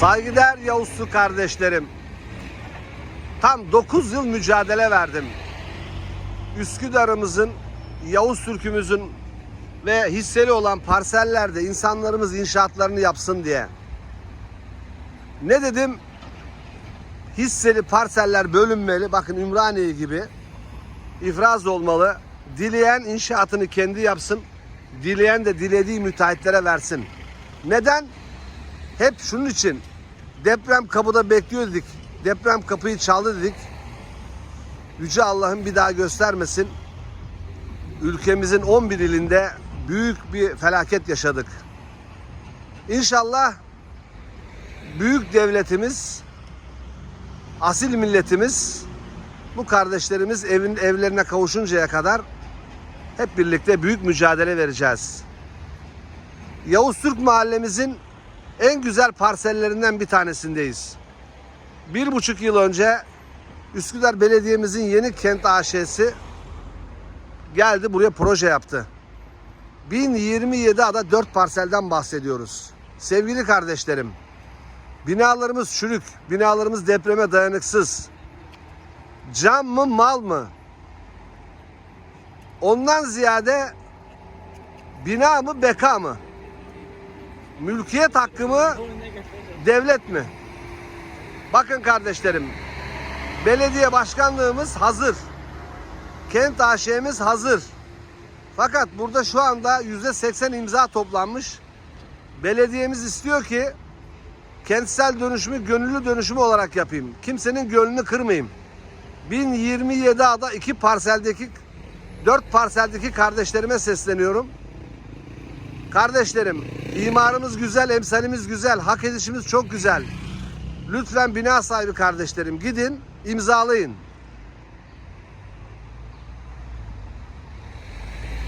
Saygıdeğer Yavuzlu kardeşlerim. Tam 9 yıl mücadele verdim. Üsküdar'ımızın, Yavuz Türk'ümüzün ve hisseli olan parsellerde insanlarımız inşaatlarını yapsın diye. Ne dedim? Hisseli parseller bölünmeli. Bakın Ümraniye gibi ifraz olmalı. Dileyen inşaatını kendi yapsın. Dileyen de dilediği müteahhitlere versin. Neden? Hep şunun için deprem kapıda bekliyor dedik. Deprem kapıyı çaldı dedik. Yüce Allah'ın bir daha göstermesin. Ülkemizin 11 ilinde büyük bir felaket yaşadık. İnşallah büyük devletimiz, asil milletimiz, bu kardeşlerimiz evin evlerine kavuşuncaya kadar hep birlikte büyük mücadele vereceğiz. Yavuz Türk mahallemizin en güzel parsellerinden bir tanesindeyiz. Bir buçuk yıl önce Üsküdar Belediye'mizin yeni kent AŞ'si geldi buraya proje yaptı. 1027 ada 4 parselden bahsediyoruz. Sevgili kardeşlerim, binalarımız çürük, binalarımız depreme dayanıksız. Cam mı mal mı? Ondan ziyade bina mı beka mı? Mülkiyet hakkı mı devlet mi? Bakın kardeşlerim, belediye başkanlığımız hazır. Kent AŞ'miz hazır. Fakat burada şu anda yüzde seksen imza toplanmış. Belediyemiz istiyor ki kentsel dönüşümü gönüllü dönüşümü olarak yapayım. Kimsenin gönlünü kırmayayım. 1027 ada iki parseldeki dört parseldeki kardeşlerime sesleniyorum. Kardeşlerim, imarımız güzel, emsalimiz güzel, hak edişimiz çok güzel. Lütfen bina sahibi kardeşlerim gidin, imzalayın.